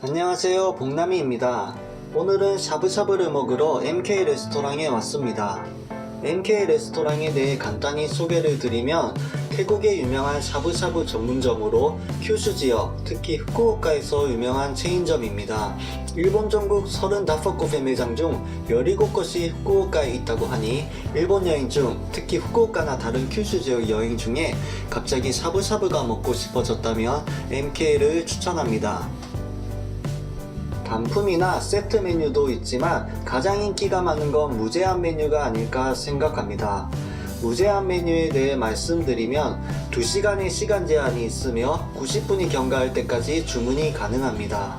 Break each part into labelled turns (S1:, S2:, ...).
S1: 안녕하세요 복남이입니다 오늘은 샤브샤브를 먹으러 MK 레스토랑에 왔습니다 MK 레스토랑에 대해 간단히 소개를 드리면 태국의 유명한 샤브샤브 전문점으로 큐슈 지역, 특히 후쿠오카에서 유명한 체인점입니다. 일본 전국 35곳의 매장 중 17곳이 후쿠오카에 있다고 하니 일본 여행 중 특히 후쿠오카나 다른 큐슈 지역 여행 중에 갑자기 샤브샤브가 먹고 싶어졌다면 MK를 추천합니다. 단품이나 세트 메뉴도 있지만 가장 인기가 많은 건 무제한 메뉴가 아닐까 생각합니다. 무제한 메뉴에 대해 말씀드리면 2시간의 시간 제한이 있으며 90분이 경과할 때까지 주문이 가능합니다.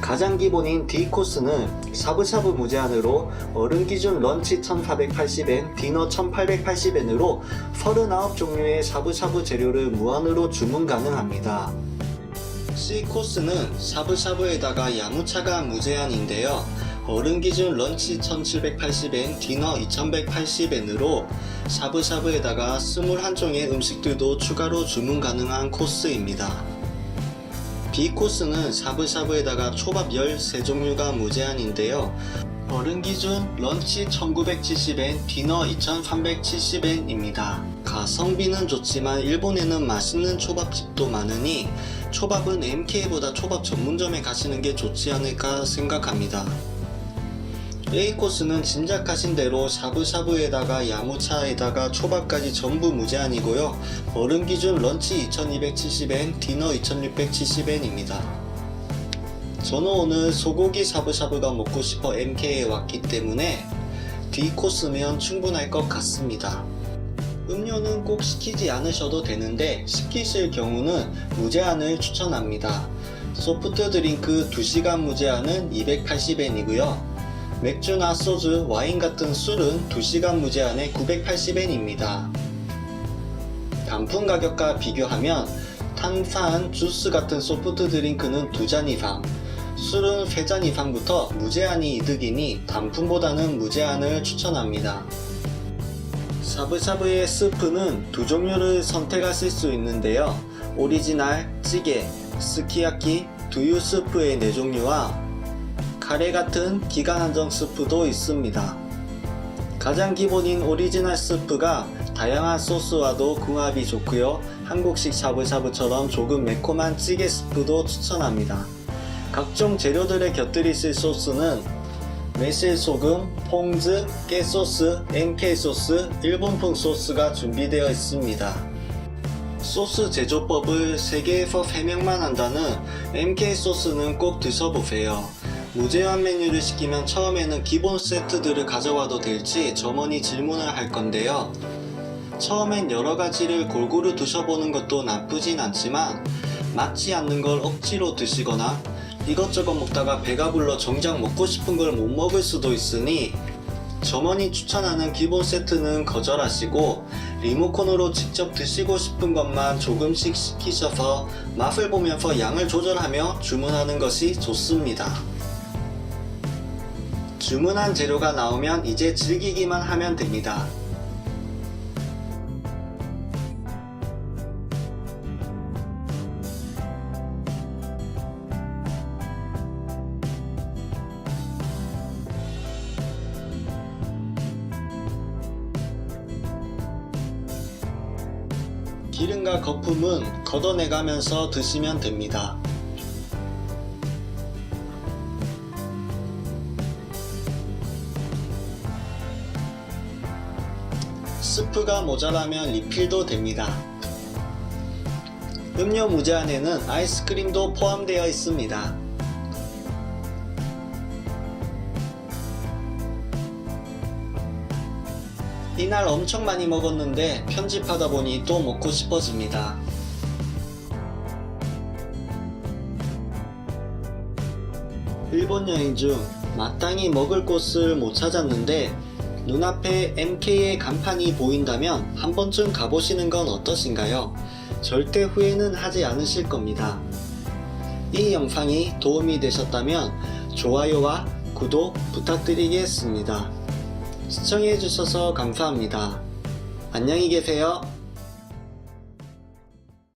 S1: 가장 기본인 D코스는 샤브샤브 무제한으로 어른 기준 런치 1880엔, 디너 1880엔으로 39종류의 샤브샤브 재료를 무한으로 주문 가능합니다. C코스는 샤브샤브에다가 야무차가 무제한인데요. 어른 기준 런치 1780엔, 디너 2180엔으로 샤브샤브에다가 21종의 음식들도 추가로 주문 가능한 코스입니다. B코스는 샤브샤브에다가 초밥 13종류가 무제한인데요. 어른 기준 런치 1970엔, 디너 2370엔입니다. 가성비는 좋지만 일본에는 맛있는 초밥집도 많으니 초밥은 MK보다 초밥 전문점에 가시는 게 좋지 않을까 생각합니다. A코스는 짐작하신 대로 샤브샤브에다가 야무차에다가 초밥까지 전부 무제한이고요. 어른 기준 런치 2270엔, 디너 2670엔입니다. 저는 오늘 소고기 샤브샤브가 먹고 싶어 MK에 왔기 때문에 D코스면 충분할 것 같습니다. 음료는 꼭 시키지 않으셔도 되는데 시키실 경우는 무제한을 추천합니다. 소프트 드링크 2시간 무제한은 280엔이고요. 맥주나 소주, 와인 같은 술은 2시간 무제한에 980엔입니다. 단품 가격과 비교하면 탄산, 주스 같은 소프트 드링크는 2잔 이상, 술은 3잔 이상부터 무제한이 이득이니 단품보다는 무제한을 추천합니다. 샤브샤브의 스프는 두 종류를 선택하실 수 있는데요. 오리지널, 찌개, 스키야키, 두유 스프의 네 종류와 카레 같은 기간 한정 스프도 있습니다. 가장 기본인 오리지널 스프가 다양한 소스와도 궁합이 좋고요. 한국식 샤브샤브처럼 조금 매콤한 찌개 스프도 추천합니다. 각종 재료들에 곁들이실 소스는 매실 소금, 퐁즈, 깨 소스, MK 소스, 일본풍 소스가 준비되어 있습니다. 소스 제조법을 세계에서 해명만 한다는 MK 소스는 꼭 드셔보세요. 무제한 메뉴를 시키면 처음에는 기본 세트들을 가져와도 될지 점원이 질문을 할 건데요. 처음엔 여러 가지를 골고루 드셔보는 것도 나쁘진 않지만 맞지 않는 걸 억지로 드시거나 이것저것 먹다가 배가 불러 정작 먹고 싶은 걸 못 먹을 수도 있으니 점원이 추천하는 기본 세트는 거절하시고 리모컨으로 직접 드시고 싶은 것만 조금씩 시키셔서 맛을 보면서 양을 조절하며 주문하는 것이 좋습니다. 주문한 재료가 나오면 이제 즐기기만 하면 됩니다. 기름과 거품은 걷어내가면서 드시면 됩니다. 스프가 모자라면 리필도 됩니다. 음료 무제한에는 아이스크림도 포함되어 있습니다. 이날 엄청 많이 먹었는데 편집하다 보니 또 먹고 싶어집니다. 일본 여행 중 마땅히 먹을 곳을 못 찾았는데 눈앞에 MK의 간판이 보인다면 한 번쯤 가보시는 건 어떠신가요? 절대 후회는 하지 않으실 겁니다. 이 영상이 도움이 되셨다면 좋아요와 구독 부탁드리겠습니다. 시청해주셔서 감사합니다. 안녕히 계세요.